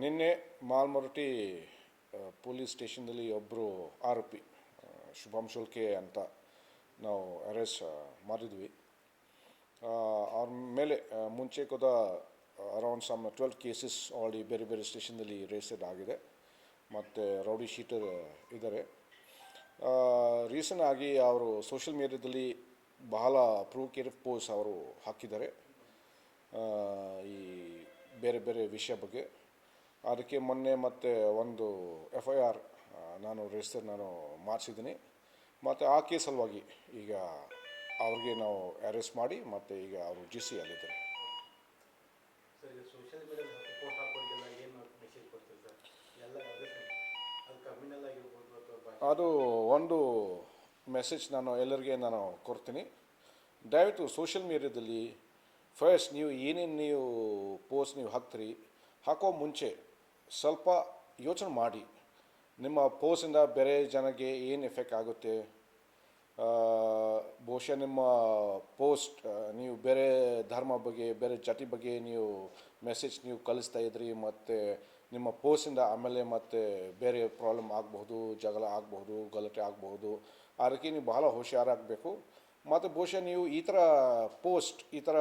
ನಿನ್ನೆ ಮಾಲ್ಮೊರಟಿ ಪೊಲೀಸ್ ಸ್ಟೇಷನ್ದಲ್ಲಿ ಒಬ್ಬರು ಆರೋಪಿ ಶುಭಂ ಶುಲ್ಕೆ ಅಂತ ನಾವು ಅರೆಸ್ಟ್ ಮಾಡಿದ್ವಿ. ಅವ್ರ ಮೇಲೆ ಮುಂಚೆ ಕೂಡ around some twelve cases already ಬೇರೆ ಬೇರೆ ಸ್ಟೇಷನ್ದಲ್ಲಿ ರಿಜಿಸ್ಟರ್ಡ್ ಆಗಿದೆ. ಮತ್ತು ರೌಡಿ ಶೀಟರ್ ಇದ್ದಾರೆ ರೀಸೆಂಟ್ ಆಗಿ ಅವರು ಸೋಷಿಯಲ್ ಮೀಡಿಯಾದಲ್ಲಿ ಬಹಳ ಪ್ರೂಕೇಟಿವ್ ಪೋಸ್ ಅವರು ಹಾಕಿದ್ದಾರೆ. ಈ ಬೇರೆ ಬೇರೆ ವಿಷಯ ಬಗ್ಗೆ. ಅದಕ್ಕೆ ಮೊನ್ನೆ ಮತ್ತೆ ಒಂದು ಎಫ್ ಐ ಆರ್ ನಾನು ರಿಜಿಸ್ಟರ್ ನಾನು ಮಾಡಿಸಿದ್ದೀನಿ. ಮತ್ತು ಆ ಕೇಸ್ ಸಲುವಾಗಿ ಈಗ ಅವ್ರಿಗೆ ನಾವು ಅರೆಸ್ಟ್ ಮಾಡಿ ಮತ್ತು ಈಗ ಅವರು ಜಿ ಸಿ ಅಲ್ಲಿದ್ದಾರೆ. ಅದು ಒಂದು ಮೆಸೇಜ್ ನಾನು ಎಲ್ಲರಿಗೆ ನಾನು ಕೊಡ್ತೀನಿ. ದಯವಿಟ್ಟು ಸೋಷಿಯಲ್ ಮೀಡಿಯಾದಲ್ಲಿ ಫಸ್ಟ್ ನೀವು ಏನೇನು ನೀವು ಪೋಸ್ಟ್ ನೀವು ಹಾಕ್ತೀರಿ ಹಾಕೋ ಮುಂಚೆ ಸ್ವಲ್ಪ ಯೋಚನೆ ಮಾಡಿ. ನಿಮ್ಮ ಪೋಸ್ಟಿಂದ ಬೇರೆ ಜನಕ್ಕೆ ಏನು ಎಫೆಕ್ಟ್ ಆಗುತ್ತೆ? ಬಹುಶಃ ನಿಮ್ಮ ಪೋಸ್ಟ್ ನೀವು ಬೇರೆ ಧರ್ಮ ಬಗ್ಗೆ, ಬೇರೆ ಜಾತಿ ಬಗ್ಗೆ ನೀವು ಮೆಸೇಜ್ ನೀವು ಕಳಿಸ್ತಾ ಇದ್ರಿ, ಮತ್ತು ನಿಮ್ಮ ಪೋಸ್ಟಿಂದ ಆಮೇಲೆ ಮತ್ತೆ ಬೇರೆ ಪ್ರಾಬ್ಲಮ್ ಆಗಬಹುದು, ಜಗಳ ಆಗಬಹುದು, ಗಲಾಟೆ ಆಗಬಹುದು. ಅದಕ್ಕೆ ನೀವು ಬಹಳ ಹುಷಾರಾಗಬೇಕು. ಮತ್ತು ಬಹುಶಃ ನೀವು ಈ ಥರ ಪೋಸ್ಟ್, ಈ ಥರ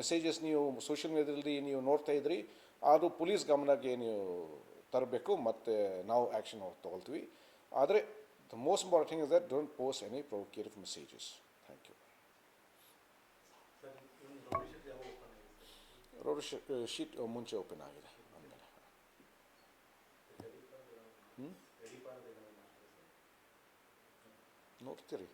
ಮೆಸೇಜಸ್ ನೀವು ಸೋಷಿಯಲ್ ಮೀಡಿಯಾದಲ್ಲಿ ನೀವು ನೋಡ್ತಾ ಇದ್ರಿ ಅದು ಪೊಲೀಸ್ ಗಮನಕ್ಕೆ ನೀವು ತರಬೇಕು, ಮತ್ತು ನಾವು ಆ್ಯಕ್ಷನ್ ತೊಗೊಳ್ತೀವಿ. ಆದರೆ the most important is that don't post any provocative messages thank you rowdy sheet ಮುಂಚೆ ಓಪನ್ ಆಗಿದೆ. ಆಮೇಲೆ ನೋಡ್ತೀರಿ.